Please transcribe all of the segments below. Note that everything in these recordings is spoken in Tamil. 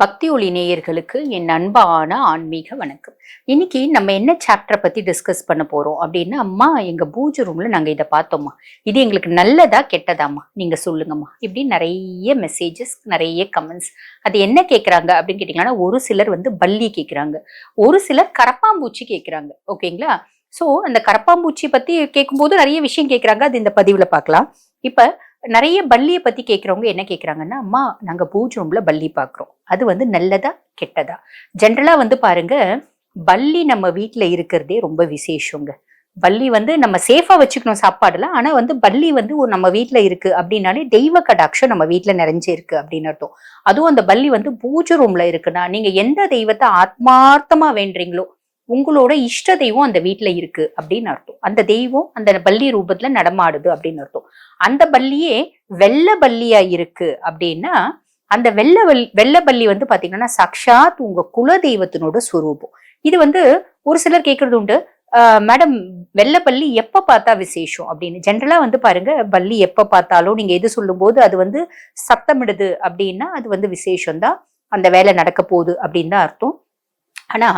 பக்தி ஒளி நேயர்களுக்கு என் அன்பான ஆன்மீக வணக்கம். இன்னைக்கு நம்ம என்ன சாப்டரை பத்தி டிஸ்கஸ் பண்ண போறோம் அப்படின்னா அம்மா எங்க பூஜை ரூம்ல நாங்க இதை பார்த்தோம்மா. இது எங்களுக்கு நல்லதா கெட்டதாம்மா? நீங்க சொல்லுங்கம்மா. இப்படி நிறைய மெசேஜஸ் நிறைய கமெண்ட்ஸ் அது என்ன கேட்குறாங்க அப்படின்னு கேட்டீங்கன்னா ஒரு சிலர் வந்து பல்லி கேட்குறாங்க ஒரு சிலர் கரப்பாம்பூச்சி கேட்குறாங்க ஓகேங்களா? ஸோ அந்த கரப்பாம்பூச்சி பத்தி கேட்கும்போது நிறைய விஷயம் கேட்குறாங்க அது இந்த பதிவில் பார்க்கலாம். இப்போ நிறைய பல்லியை பத்தி கேட்குறவங்க என்ன கேட்குறாங்கன்னா அம்மா நாங்க பூஜை ரூம்ல பல்லி பாக்குறோம். அது வந்து நல்லதா கெட்டதா? ஜென்ரலா வந்து பாருங்க பல்லி நம்ம வீட்டில் இருக்கிறதே ரொம்ப விசேஷங்க. பல்லி வந்து நம்ம சேஃபா வச்சுக்கணும் சாப்பாடுல. ஆனா வந்து பல்லி வந்து ஒரு நம்ம வீட்டில் இருக்கு அப்படின்னாலே தெய்வ கடாட்சம் நம்ம வீட்டில் நிறைஞ்சு இருக்கு அப்படின்னு அர்த்தம். அதுவும் அந்த பல்லி வந்து பூஜை ரூம்ல இருக்குன்னா நீங்க எந்த தெய்வத்தை ஆத்மார்த்தமா வேண்டுறீங்களோ உங்களோட இஷ்ட தெய்வம் அந்த வீட்டில் இருக்கு அப்படின்னு அர்த்தம். அந்த தெய்வம் அந்த பள்ளி ரூபத்துல நடமாடுது அப்படின்னு அர்த்தம். அந்த பள்ளியே வெள்ளை பள்ளியா இருக்கு அப்படின்னா அந்த வெள்ளை வல் வெள்ளை பள்ளி வந்து பாத்தீங்கன்னா சாக்ஷாத் உங்க குல தெய்வத்தினோட சுரூபம். இது வந்து ஒரு சிலர் கேட்கறது உண்டு. மேடம் வெள்ளை பள்ளி எப்ப பார்த்தா விசேஷம் அப்படின்னு. ஜென்ரலா வந்து பாருங்க பள்ளி எப்ப பார்த்தாலும் நீங்க எது சொல்லும்போது அது வந்து சத்தமிடுது அப்படின்னா அது வந்து விசேஷம் தான் அந்த வேலை நடக்க போகுது அப்படின்னு தான் அர்த்தம். ஆனா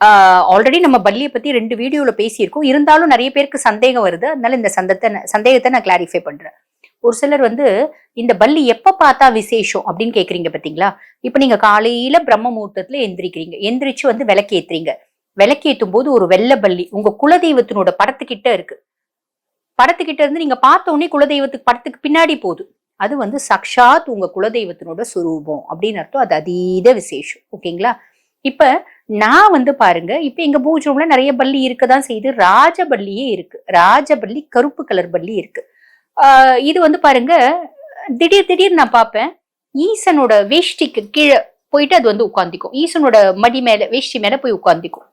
ஆல்ரெடி நம்ம பல்லியை பத்தி ரெண்டு வீடியோல பேசியிருக்கோம். இருந்தாலும் நிறைய பேருக்கு சந்தேகம் வருது. அதனால இந்த சந்தத்தை சந்தேகத்தை நான் கிளாரிஃபை பண்றேன். ஒரு சிலர் வந்து இந்த பல்லி எப்ப பார்த்தா விசேஷம் அப்படின்னு கேக்குறீங்க பாத்தீங்களா? இப்ப நீங்க காலையில பிரம்ம முகூர்த்தத்துல எந்திரிக்கிறீங்க. எந்திரிச்சு வந்து விளக்கேத்துறீங்க. விளக்கேற்றும் போது ஒரு வெள்ளை பல்லி உங்க குலதெய்வத்தினோட படத்துக்கிட்ட இருக்கு. படத்துக்கிட்ட இருந்து நீங்க பார்த்த உடனே குலதெய்வத்துக்கு படத்துக்கு பின்னாடி போகுது. அது வந்து சக்ஷாத் உங்க குலதெய்வத்தினோட சுரூபம் அப்படின்னு அர்த்தம். அது அதீத விசேஷம். ஓகேங்களா? இப்ப நான் வந்து பாருங்க இப்போ எங்க பூஜ் ரூம்ல நிறைய பல்லி இருக்கதான் செய்யுது ராஜபல்லியே இருக்கு. ராஜபல்லி கருப்பு கலர் பல்லி இருக்கு. இது வந்து பாருங்க திடீர் திடீர் நான் பார்ப்பேன். ஈசனோட வேஷ்டிக்கு கீழே போயிட்டு அது வந்து உட்காந்துக்கும் ஈசனோட மடி மேல வேஷ்டி மேல போய் உட்காந்துக்கும்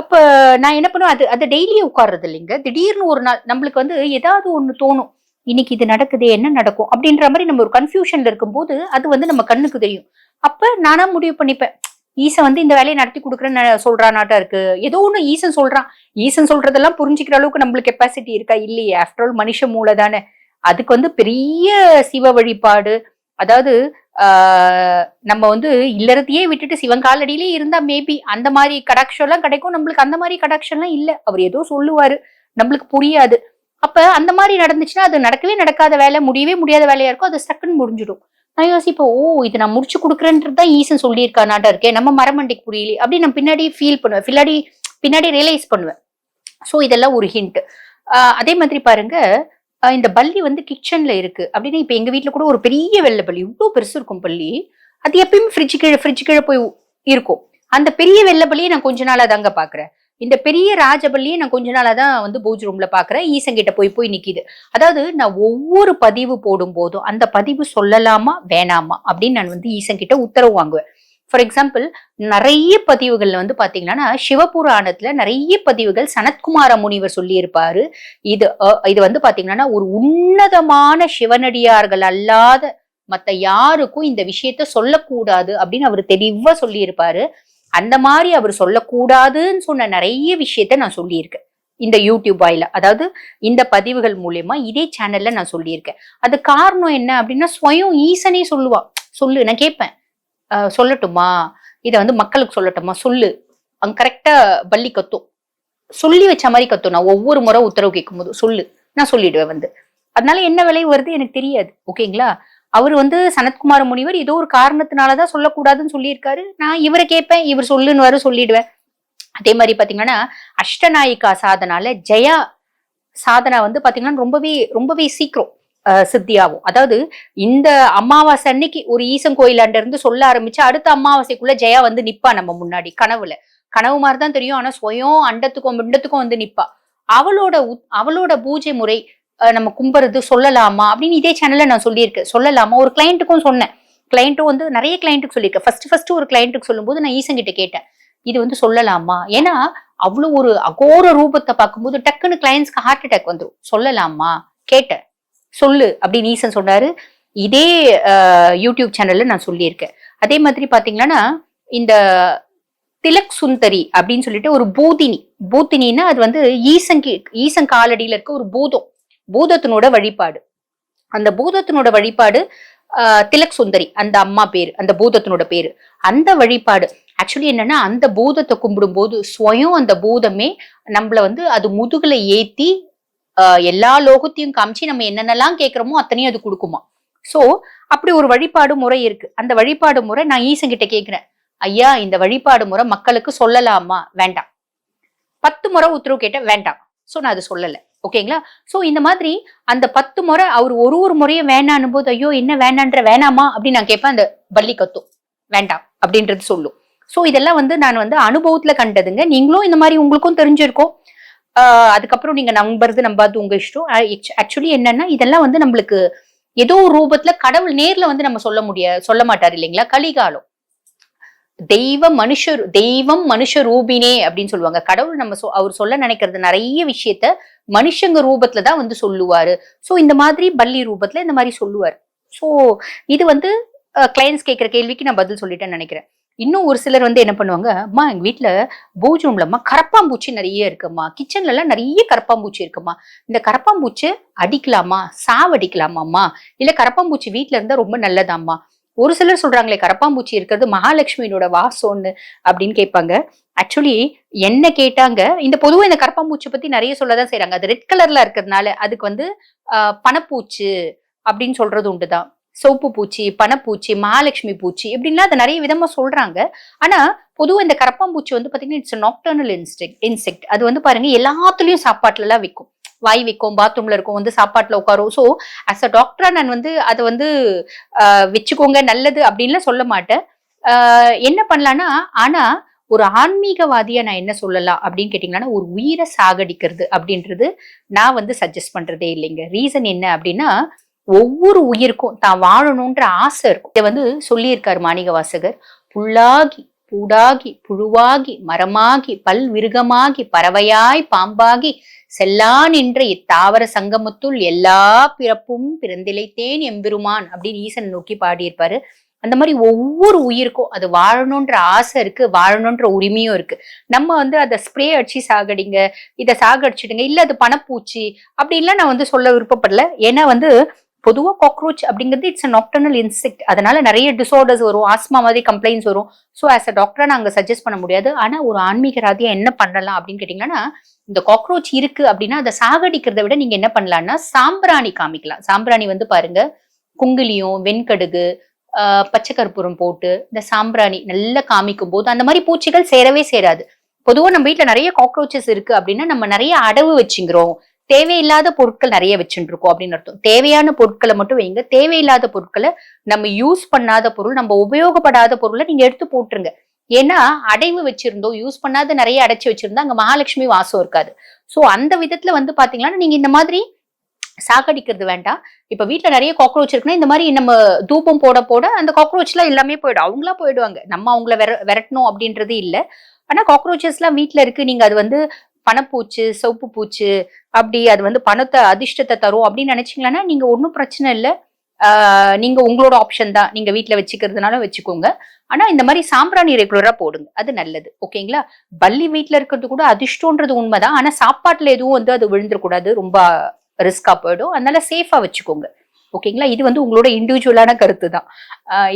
அப்ப நான் என்ன பண்ணுவேன் அது அது டெய்லியும் உட்கார்றது இல்லைங்க. திடீர்னு ஒரு நாள் நம்மளுக்கு வந்து ஏதாவது ஒண்ணு தோணும். இன்னைக்கு இது நடக்குது என்ன நடக்கும்? அப்படின்ற மாதிரி நம்ம ஒரு கன்ஃபியூஷன்ல இருக்கும்போது அது வந்து நம்ம கண்ணுக்கு தெரியும். அப்ப நானா முடிவு பண்ணிப்பேன். ஈசன் வந்து இந்த வேலையை நடத்தி கொடுக்குறேன்னு சொல்றானாட்டா இருக்கு ஏதோ ஒண்ணு ஈசன் சொல்றான். ஈசன் சொல்றதெல்லாம் புரிஞ்சுக்கிற அளவுக்கு நம்மளுக்கு கெப்பாசிட்டி இருக்கா? இல்லையே. ஆஃப்டர் ஆல் மனுஷ மூளை தானே. அதுக்கு வந்து பெரிய சிவ வழிபாடு. அதாவது நம்ம வந்து இல்லறத்தையே விட்டுட்டு சிவன் காலடியிலே இருந்தா மேபி அந்த மாதிரி கடாட்சம் எல்லாம் கிடைக்கும். நம்மளுக்கு அந்த மாதிரி கடாட்சம்லாம் இல்லை. அவர் ஏதோ சொல்லுவாரு. நம்மளுக்கு புரியாது. அப்ப அந்த மாதிரி நடந்துச்சுன்னா அது நடக்கவே நடக்காத வேலை முடியவே முடியாத வேலையா இருக்கும் அது சக்குன்னு முடிஞ்சிடும். நான் யோசிப்பேன் ஓ இது நான் முடிச்சு கொடுக்குறேன்றது தான் ஈசன் சொல்லியிருக்கானாட்டா இருக்கேன் நம்ம மரமண்டிக்கு புரியல அப்படி நான் பின்னாடி ஃபீல் பண்ணுவேன் பின்னாடி பின்னாடி ரியலைஸ் பண்ணுவேன். ஸோ இதெல்லாம் ஒரு ஹிண்ட் அதே மாதிரி பாருங்க இந்த பள்ளி வந்து கிச்சன்ல இருக்கு. அப்படின்னா இப்போ எங்க வீட்டில் கூட ஒரு பெரிய வெள்ளை பள்ளி இவ்வளோ பெருசு இருக்கும் பள்ளி அது எப்பயுமே ஃப்ரிட்ஜ் கீழே ஃப்ரிட்ஜு கீழே போய் இருக்கும். அந்த பெரிய வெள்ளை பள்ளியை நான் கொஞ்ச நாளா தாங்க பாக்குறேன். இந்த பெரிய ராஜபல்லியை நான் கொஞ்ச நாளா தான் வந்து பூஜ் ரூம்ல பாக்குறேன். ஈசங்கிட்ட போய் போய் நிக்கிது. அதாவது நான் ஒவ்வொரு பதிவு போடும் போதும் அந்த பதிவு சொல்லலாமா வேணாமா அப்படின்னு நான் வந்து ஈசங்கிட்ட உத்தரவு வாங்குவேன். ஃபார் எக்ஸாம்பிள் நிறைய பதிவுகள்ல வந்து பாத்தீங்கன்னா சிவபுராணத்துல நிறைய பதிவுகள் சனத்குமார முனிவர் சொல்லியிருப்பாரு. இது இது வந்து பாத்தீங்கன்னா ஒரு உன்னதமான சிவனடியார்கள் அல்லாத மத்த யாருக்கும் இந்த விஷயத்த சொல்லக்கூடாது அப்படின்னு அவர் தெளிவா சொல்லியிருப்பாரு. அந்த மாதிரி அவர் சொல்லக்கூடாதுன்னு சொன்ன நிறைய விஷயத்த நான் சொல்லியிருக்கேன். இந்த யூடியூப் வாயில. அதாவது இந்த பதிவுகள் மூலியமா இதே சேனல்ல நான் சொல்லியிருக்கேன். அது காரணம் என்ன அப்படின்னா ஸ்வயம் ஈசனே சொல்லுவா. சொல்லு நான் கேட்பேன். சொல்லட்டுமா? இதை வந்து மக்களுக்கு சொல்லட்டுமா? சொல்லு. அங்க கரெக்டா பள்ளி கத்தும். சொல்லி வச்ச மாதிரி கத்தும். நான் ஒவ்வொரு முறை உத்தரவு கேட்கும்போது சொல்லு. நான் சொல்லிடுவேன் வந்து. அதனால என்ன விலை வருது எனக்கு தெரியாது. ஓகேங்களா? அவர் வந்து சனத்குமார் முனிவர் ஏதோ ஒரு காரணத்தினாலதான் சொல்லக்கூடாதுன்னு சொல்லியிருக்காரு. நான் இவரை கேட்பேன் இவர் சொல்லுன்னு வர சொல்லிடுவேன். அதே மாதிரி பாத்தீங்கன்னா அஷ்டநாயிகா சாதனால ஜெயா சாதனா வந்து பாத்தீங்கன்னா ரொம்பவே ரொம்பவே சீக்கிரம் சித்தியாகும் அதாவது இந்த அமாவாசை அன்னைக்கு ஒரு ஈசன் கோயிலாண்ட இருந்து சொல்ல ஆரம்பிச்சு அடுத்த அமாவாசைக்குள்ள ஜெயா வந்து நிப்பா நம்ம முன்னாடி கனவுல. கனவு மாதிரி தான் தெரியும் ஆனா சுயம் அண்டத்துக்கும் மிண்டத்துக்கும் வந்து நிப்பா. அவளோட உத்- அவளோட பூஜை முறை நம்ம கும்புறது சொல்லலாமா? அப்படின்னு இதே சேனல்ல நான் சொல்லியிருக்கேன் சொல்லலாமா? ஒரு கிளைண்ட்டுக்கும் சொன்னேன். கிளைண்ட்டும் வந்து நிறைய கிளைண்ட்டுக்கு சொல்லியிருக்கேன் ஃபர்ஸ்ட் ஃபர்ஸ்ட் ஒரு கிளைண்ட்டுக்கு சொல்லும்போது நான் ஈசன் கிட்ட கேட்டேன். இது வந்து சொல்லலாமா? ஏன்னா அவ்வளோ ஒரு அகோர ரூபத்தை பார்க்கும்போது டக்குன்னு கிளைண்ட்ஸ்க்கு ஹார்ட் அட்டாக் வந்துடும் சொல்லலாமா? கேட்டேன். சொல்லு அப்படின்னு ஈசன் சொன்னாரு. இதே யூடியூப் சேனல்ல நான் சொல்லியிருக்கேன். அதே மாதிரி பாத்தீங்கன்னா இந்த திலக் சுந்தரி அப்படின்னு சொல்லிட்டு ஒரு பூதினி. பூத்தினின்னா அது வந்து ஈசன் கீ- ஈசன் காலடியில இருக்க ஒரு பூதம். பூதத்தினோட வழிபாடு. அந்த பூதத்தினோட வழிபாடு திலக் சுந்தரி அந்த அம்மா பேரு அந்த பூதத்தினோட பேரு. அந்த வழிபாடு ஆக்சுவலி என்னன்னா அந்த பூதத்தை கும்பிடும்போது ஸ்வயம் அந்த பூதமே நம்மள வந்து அது முதுகுல ஏத்தி எல்லா லோகத்தையும் காமிச்சு நம்ம என்னென்னலாம் கேட்கிறோமோ அத்தனையும் அது கொடுக்குமா. ஸோ அப்படி ஒரு வழிபாடு முறை இருக்கு. அந்த வழிபாடு முறை நான் ஈசன் கிட்ட ஐயா இந்த வழிபாடு முறை மக்களுக்கு சொல்லலாமா? வேண்டாம். பத்து முறை உத்தரவு கேட்டேன். வேண்டாம். ஸோ நான் அது சொல்லலை. ஓகேங்களா சோ இந்த மாதிரி அந்த பத்து முறை அவர் ஒரு ஒரு முறையும் வேணான்னும் போது ஐயோ என்ன வேணான்ற வேணாமா? அப்படின்னு நான் கேட்பேன் அந்த பள்ளி கத்தும் வேண்டாம் அப்படின்றது சொல்லும். சோ இதெல்லாம் வந்து நான் வந்து அனுபவத்துல கண்டதுங்க. நீங்களும் இந்த மாதிரி உங்களுக்கும் தெரிஞ்சிருக்கும் ஆஹ் அதுக்கப்புறம் நீங்க நம்புறது நம்பாது உங்க இஷ்டம். ஆக்சுவலி என்னன்னா இதெல்லாம் வந்து நம்மளுக்கு ஏதோ ஒரு ரூபத்துல கடவுள் நேர்ல வந்து நம்ம சொல்ல முடிய சொல்ல மாட்டார் இல்லைங்களா? கலிகாலம். தெய்வ மனுஷ தெய்வம் மனுஷ ரூபினே அப்படின்னு சொல்லுவாங்க. கடவுள் நம்ம சொ- அவர் சொல்ல நினைக்கிறது நிறைய விஷயத்த மனுஷங்க ரூபத்துல தான் வந்து சொல்லுவாரு. ஸோ இந்த மாதிரி பள்ளி ரூபத்துல இந்த மாதிரி சொல்லுவார். ஸோ இது வந்து கிளைண்ட்ஸ் கேட்குற கேள்விக்கு நான் பதில் சொல்லிட்டேன்னு நினைக்கிறேன். இன்னும் ஒரு சிலர் வந்து என்ன பண்ணுவாங்க அம்மா எங்க வீட்டுல பூஜ் ரூம்லம்மா கரப்பாம்பூச்சி நிறைய இருக்குமா கிச்சன்ல எல்லாம் நிறைய கரப்பாம்பூச்சி இருக்குமா இந்த கரப்பாம்பூச்சி அடிக்கலாமா? சாவடிக்கலாமாம்மா? இல்ல கரப்பாம்பூச்சி வீட்டில் இருந்தா ரொம்ப நல்லதாம்மா? ஒரு சிலர் சொல்றாங்களே கரப்பாம்பூச்சி இருக்கிறது மகாலட்சுமியினோட வாசோன்னு அப்படின்னு கேட்பாங்க. ஆக்சுவலி என்ன கேட்டாங்க இந்த பொதுவாக இந்த கரப்பாம்பூச்சி பத்தி நிறைய சொல்லதான் செய்யறாங்க அது ரெட் கலர்ல இருக்கிறதுனால அதுக்கு வந்து ஆஹ், பணப்பூச்சி அப்படின்னு சொல்றது உண்டுதான். சோப்பு பூச்சி பணப்பூச்சி மகாலட்சுமி பூச்சி இப்படின்லாம் அதை நிறைய விதமா சொல்றாங்க. ஆனா பொதுவாக இந்த கரப்பாம்பூச்சி வந்து பாத்தீங்கன்னா இட்ஸ் நாக்டர்னல் இன்ஸ்டெக்ட் இன்செக்ட் அது வந்து பாருங்க எல்லாத்துலயும் சாப்பாட்டுல எல்லாம் விற்கும் வாய் வைக்கும் பாத்ரூம்ல இருக்கும் வந்து சாப்பாட்டுல உட்காரும் ஸோ அஸ் அ டாக்டரா நான் வந்து அதை வந்து வச்சுக்கோங்க நல்லது அப்படின்லாம் சொல்ல மாட்டேன். என்ன பண்ணலாம்னா ஆனா ஒரு ஆன்மீகவாதியா நான் என்ன சொல்லலாம் அப்படின்னு கேட்டீங்கன்னா ஒரு உயிரை சாகடிக்கிறது அப்படின்றது நான் வந்து சஜஸ்ட் பண்றதே இல்லைங்க. ரீசன் என்ன அப்படின்னா ஒவ்வொரு உயிருக்கும் தான் வாழணுன்ற ஆசை இருக்கும். இதை வந்து சொல்லியிருக்காரு மாணிக வாசகர் புல்லாகி பூடாகி புழுவாகி மரமாகி பல் விருகமாகி பறவையாய் பாம்பாகி செல்லா நின்ற இத்தாவர சங்கமத்துள் எல்லா பிறப்பும் பிறந்திலைத்தேன் எம்பெருமான் அப்படின்னு ஈசன் நோக்கி பாடியிருப்பாரு. அந்த மாதிரி ஒவ்வொரு உயிருக்கும் அது வாழணுன்ற ஆசை இருக்கு வாழணுன்ற உரிமையும் இருக்கு. நம்ம வந்து அதை ஸ்ப்ரே அடிச்சு சாகடிங்க இதை சாகடிச்சிடுங்க இல்ல அது பணப்பூச்சி அப்படின்லாம் நான் வந்து சொல்ல விருப்பப்படல. ஏன்னா வந்து பொதுவா காக்ரோச் அப்படிங்கிறது இட்ஸ் நாக்டர்னல் இன்செக்ட் அதனால நிறைய டிசார்டர்ஸ் வரும் ஆஸ்மா மாதிரி கம்ப்ளைண்ட்ஸ் வரும். ஸோ ஆஸ் அ டாக்டரா நாங்கள் சஜஸ்ட் பண்ண முடியாது. ஆனா ஒரு ஆன்மீகராதியா என்ன பண்ணலாம் அப்படின்னு கேட்டீங்கன்னா இந்த காக்ரோச் இருக்கு அப்படின்னா அதை சாகடிக்கிறதை விட நீங்க என்ன பண்ணலாம்னா சாம்பிராணி காமிக்கலாம். சாம்பிராணி வந்து பாருங்க குங்குலியும் வெண்கடுகு பச்சை கற்பூரம் போட்டு இந்த சாம்பிராணி நல்லா காமிக்கும் போது அந்த மாதிரி பூச்சிகள் சேரவே சேராது. பொதுவா நம்ம வீட்டில் நிறைய காக்ரோச்சஸ் இருக்கு அப்படின்னா நம்ம நிறைய அடவு வச்சுங்கிறோம் தேவையில்லாத பொருட்கள் நிறைய வச்சுட்டு இருக்கோம் அப்படின்னு அர்த்தம். தேவையான பொருட்களை மட்டும் வைங்க. தேவையில்லாத பொருட்களை நம்ம யூஸ் பண்ணாத பொருள் நம்ம உபயோகப்படாத பொருளை நீங்க எடுத்து போட்டுருங்க. ஏன்னா அடைவு வச்சிருந்தோம் யூஸ் பண்ணாத நிறைய அடைச்சு வச்சிருந்தா அங்க மகாலட்சுமி வாசம் இருக்காது. சோ அந்த விதத்துல வந்து பாத்தீங்கன்னா நீங்க இந்த மாதிரி சாகடிக்கிறது வேண்டாம். இப்ப வீட்டுல நிறைய காக்ரோச் இருக்குன்னா இந்த மாதிரி நம்ம தூபம் போட போட அந்த காக்ரோச்லாம் எல்லாமே போயிடும். அவங்களா போயிடுவாங்க. நம்ம அவங்கள விர விரட்டணும் அப்படின்றது இல்ல. ஆனா காக்ரோச்சஸ் எல்லாம் இருக்குது இருக்கு. நீங்க அது வந்து பணப்பூச்சு சோப்பு பூச்சு அப்படி அது வந்து பணத்தை அதிர்ஷ்டத்தை தரும் அப்படின்னு நினைச்சீங்கன்னா நீங்க ஒன்றும் பிரச்சனை இல்லை. நீங்க உங்களோட ஆப்ஷன் தான். நீங்க வீட்டில் வச்சுக்கிறதுனால வச்சுக்கோங்க. ஆனா இந்த மாதிரி சாம்பிராணி ரெகுலரா போடுங்க. அது நல்லது. ஓகேங்களா? பள்ளி வீட்டில் இருக்கிறது கூட அதிர்ஷ்டம்ன்றது உண்மைதான். ஆனா சாப்பாட்டுல எதுவும் வந்து அது விழுந்துடக்கூடாது. ரொம்ப ரிஸ்கா போயிடும். அதனால சேஃபா வச்சுக்கோங்க. ஓகேங்களா? இது வந்து உங்களோட இண்டிவிஜுவலான கருத்து தான்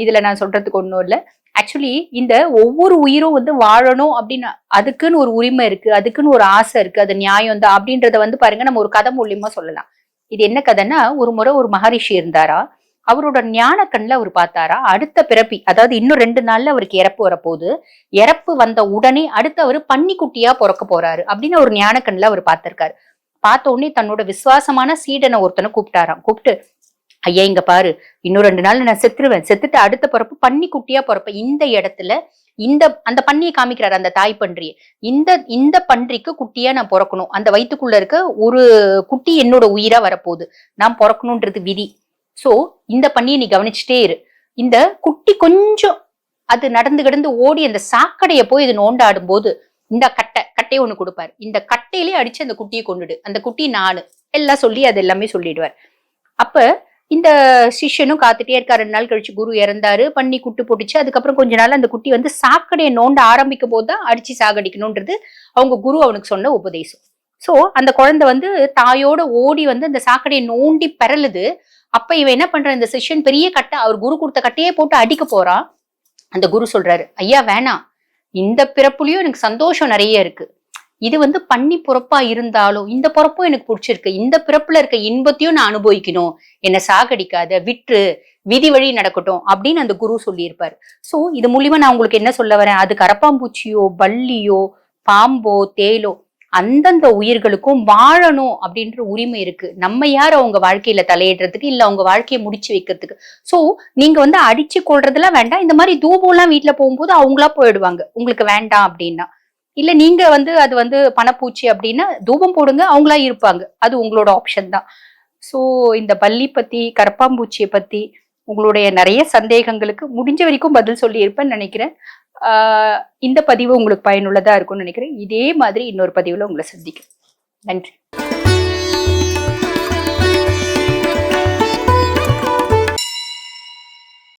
இதுல நான் சொல்றதுக்கு ஒன்றும் இல்லை. ஆக்சுவலி இந்த ஒவ்வொரு உயிரும் வந்து வாழணும் அப்படின்னு அதுக்குன்னு ஒரு உரிமை இருக்கு அதுக்குன்னு ஒரு ஆசை இருக்கு அது நியாயம் தான் அப்படின்றத வந்து பாருங்க நம்ம ஒரு கதை மூலியமா சொல்லலாம். இது என்ன கதைன்னா ஒரு முறை ஒரு மகரிஷி இருந்தாரா அவரோட ஞான கண்ணில் அவர் பார்த்தாரா அடுத்த பிறப்பி அதாவது இன்னும் ரெண்டு நாள்ல அவருக்கு இறப்பு வரப்போகுது இறப்பு வந்த உடனே அடுத்து அவர் பன்னிக்குட்டியா பிறக்க போறாரு அப்படின்னு ஒரு ஞான கண்ணில் அவர் பார்த்திருக்காரு. பார்த்த உடனே தன்னோட விசுவாசமான சீடனை ஒருத்தனை கூப்பிட்டாராம். கூப்பிட்டு ஐயா இங்க பாரு. இன்னும் ரெண்டு நாள் நான் செத்துருவேன். செத்துட்டு அடுத்த பிறப்பு பன்னி குட்டியா பிறப்ப. இந்த இடத்துல இந்த அந்த பன்னியை காமிக்கிறாரு அந்த தாய் பன்றியை இந்த இந்த பன்றிக்கு குட்டியா நான் பிறக்கணும். அந்த வயிற்றுக்குள்ள இருக்க ஒரு குட்டி என்னோட உயிரா வரப்போகுது. நான் பிறக்கணும்ன்றது விதி. சோ இந்த பன்னியை நீ கவனிச்சுட்டே இரு. இந்த குட்டி கொஞ்சம் அது நடந்து கிடந்து ஓடி அந்த சாக்கடையை போய் இது நோண்டாடும் போது இந்த கட்டை கட்டையை ஒண்ணு கொடுப்பாரு. இந்த கட்டையிலே அடிச்சு அந்த குட்டியை கொண்டுடு. அந்த குட்டி நானு எல்லாம் சொல்லி அது எல்லாமே சொல்லிடுவார். அப்ப இந்த சிஷ்யனும் காத்துட்டே இருக்கா ரெண்டு நாள் கழிச்சு குரு இறந்தாரு. பண்ணி குட்டு போட்டுச்சு. அதுக்கப்புறம் கொஞ்ச நாள் அந்த குட்டி வந்து சாக்கடையை நோண்ட ஆரம்பிக்கும் போது தான் அடிச்சு சாகடிக்கணும்ன்றது அவங்க குரு அவனுக்கு சொன்ன உபதேசம். சோ அந்த குழந்தை வந்து தாயோட ஓடி வந்து அந்த சாக்கடையை நோண்டி பெறலுது. அப்ப இவன் என்ன பண்றான்? இந்த சிஷ்யன் பெரிய கட்டை அவர் குரு கொடுத்த கட்டையே போட்டு அடிக்க போறான். அந்த குரு சொல்றாரு ஐயா வேணாம். இந்த பிறப்புலயும் எனக்கு சந்தோஷம் நிறைய இருக்கு. இது வந்து பண்ணி பிறப்பா இருந்தாலும் இந்த பிறப்பும் எனக்கு பிடிச்சிருக்கு. இந்த பிறப்புல இருக்க இன்பத்தையும் நான் அனுபவிக்கணும். என்னை சாகடிக்காத விற்று விதி வழி நடக்கட்டும் அப்படின்னு அந்த குரு சொல்லியிருப்பார். ஸோ இது மூலியமா நான் உங்களுக்கு என்ன சொல்ல வரேன்? அது கரப்பாம்பூச்சியோ பல்லியோ பாம்போ தேலோ அந்தந்த உயிர்களுக்கும் வாழணும் அப்படின்ற உரிமை இருக்கு. நம்ம யார் அவங்க வாழ்க்கையில தலையிடுறதுக்கு இல்ல அவங்க வாழ்க்கையை முடிச்சு வைக்கிறதுக்கு? சோ நீங்க வந்து அடிச்சு கொள்றதுலாம் வேண்டாம். இந்த மாதிரி தூபம்லாம் வீட்டுல போகும்போது அவங்களா போயிடுவாங்க. உங்களுக்கு வேண்டாம் அப்படின்னா. இல்ல நீங்க வந்து அது வந்து பணப்பூச்சி அப்படின்னா தூபம் போடுங்க அவங்களா இருப்பாங்க. அது உங்களோட ஆப்ஷன் தான். ஸோ இந்த பள்ளி பத்தி கரப்பாம்பூச்சியை பத்தி உங்களுடைய நிறைய சந்தேகங்களுக்கு முடிஞ்ச வரைக்கும் பதில் சொல்லி இருப்பேன்னு நினைக்கிறேன் இந்த பதிவு உங்களுக்கு பயனுள்ளதா இருக்கும்னு நினைக்கிறேன். இதே மாதிரி இன்னொரு பதிவுல உங்களை சந்திக்கிறேன். நன்றி.